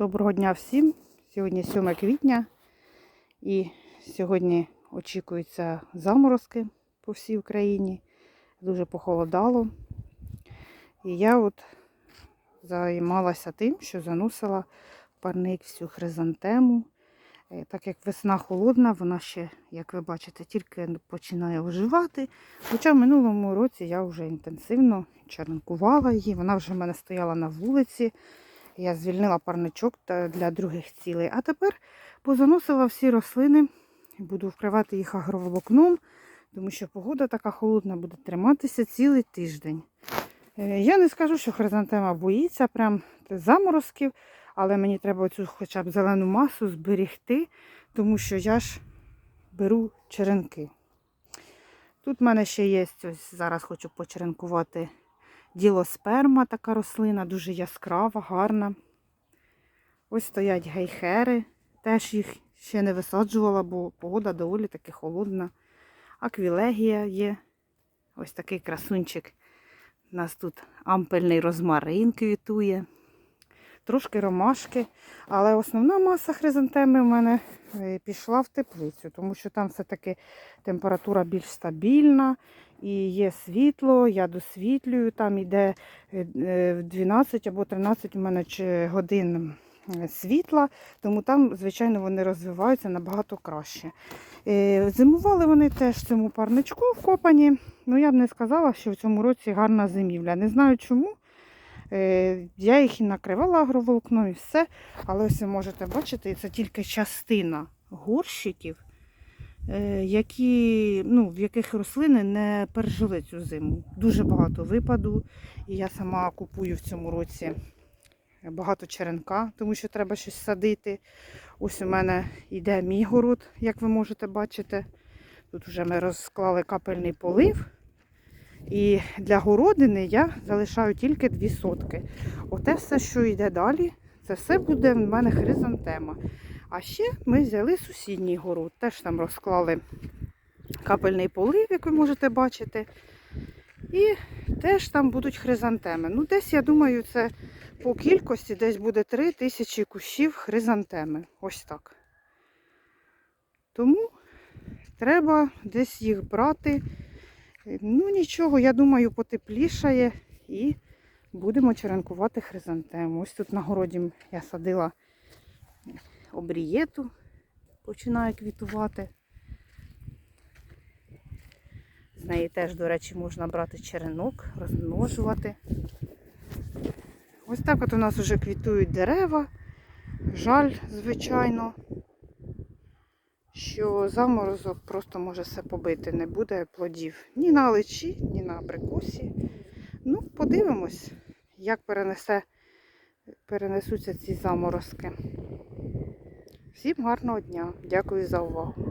Доброго дня всім. Сьогодні 7 квітня і сьогодні очікуються заморозки по всій Україні. Дуже похолодало. І я от займалася тим, що заносила парник всю хризантему. Е, Так як весна холодна, вона ще, як ви бачите, тільки починає оживати. Хоча в минулому році я вже інтенсивно черенкувала її. Вона вже в мене стояла на вулиці. Я звільнила парничок для других цілей. А тепер позаносила всі рослини, буду вкривати їх агроволокном, тому що погода така холодна буде триматися цілий тиждень. Е, Я не скажу, що хризантема боїться прям заморозків, але мені треба цю хоча б зелену масу зберігти, тому що я ж беру черенки. Тут в мене ще є, ось зараз хочу почеренкувати ділосперма, така рослина, дуже яскрава, гарна. Ось стоять гейхери, теж їх ще не висаджувала, бо погода доволі таки холодна. Аквілегія є. Ось такий красунчик. У нас тут ампельний розмарин квітує. Трошки ромашки, але основна маса хризантеми в мене е, пішла в теплицю, тому що там все-таки температура більш стабільна і є світло, я досвітлюю, там йде е, е, в 12 або 13 у мене годин е, світла, тому там, звичайно, вони розвиваються набагато краще. Е, Зимували вони теж в цьому парничку вкопані. Ну, я б не сказала, що в цьому році гарна зимівля. Не знаю чому. Е, Я їх і накривала агроволокном і все. Але ось ви можете бачити, це тільки частина горщиків, е, які, ну, в яких рослини не пережили цю зиму. Дуже багато випаду. І я сама купую в цьому році багато черенка, тому що треба щось садити. Ось у мене йде мій город, як ви можете бачити. Тут вже ми розклали капельний полив. І для городини я залишаю тільки дві сотки. Оте все, що йде далі, це все буде в мене хризантема. А ще ми взяли сусідній город. Теж там розклали капельний полив, як ви можете бачити. І теж там будуть хризантеми. Ну, десь, я думаю, це по кількості десь буде 3 тисячі кущів хризантеми. Ось так. Тому треба десь їх брати. Ну нічого, я думаю, потеплішає і будемо черенкувати хризантему. Ось тут на городі я садила обрієту, починає квітувати. З неї теж, до речі, можна брати черенок, розмножувати. Ось так от у нас вже квітують дерева. Жаль, звичайно, що заморозок просто може все побити. Не буде плодів ні на личі, ні на абрикосі. Ну, подивимось, як перенесе, перенесуться ці заморозки. Всім гарного дня. Дякую за увагу.